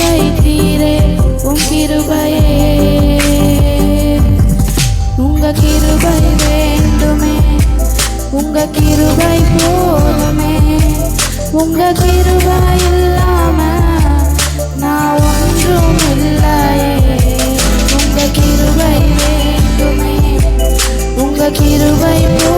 வைத்தீரே உன் கிருபையே. உங்க கிருபை வேண்டுமே உங்க கிருபை போதுமே. உங்க கிருபை இல்லாம நான் ஒன்றும் இல்லையே. உங்க கிருபை வேண்டுமே உங்க கிருபை போ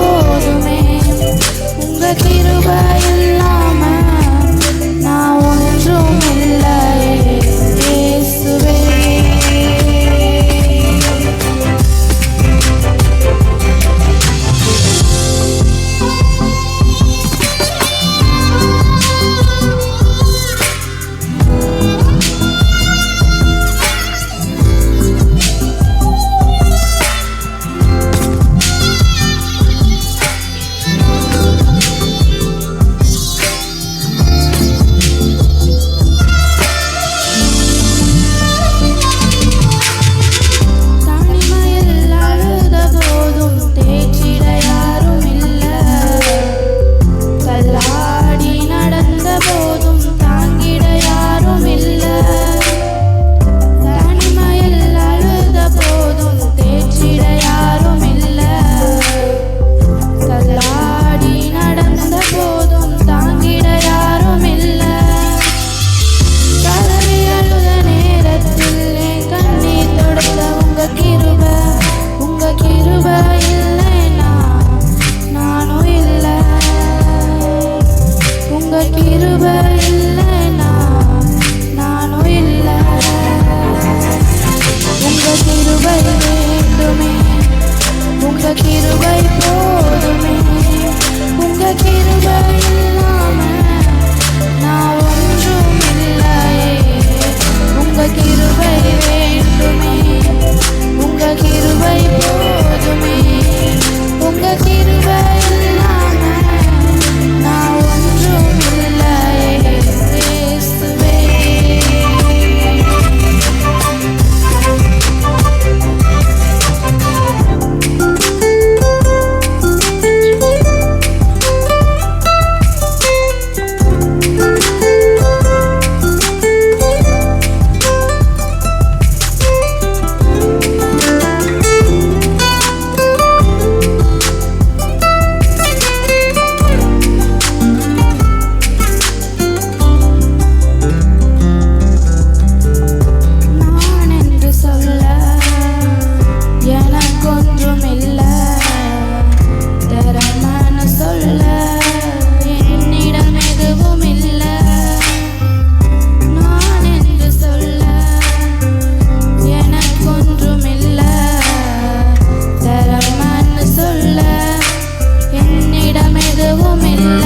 moment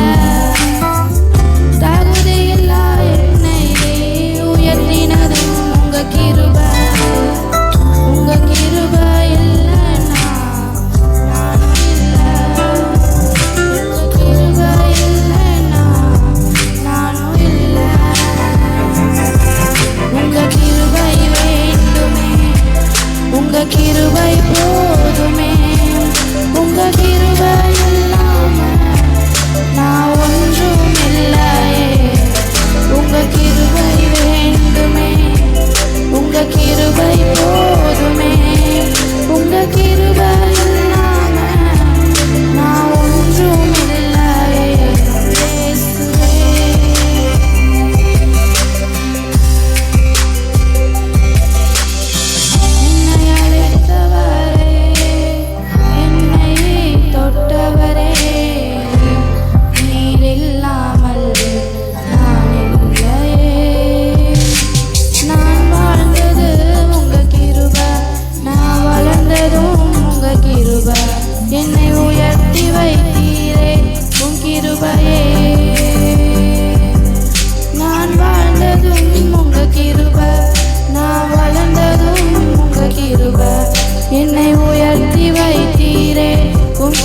என்னை உயர்த்தி வைத்தீரே உன் கிருபையே நான் வாழ்ந்ததும் உங்க கிருப நான் வளர்ந்ததும் உங்க கிருப என்னை உயர்த்தி வைத்தீரே உன்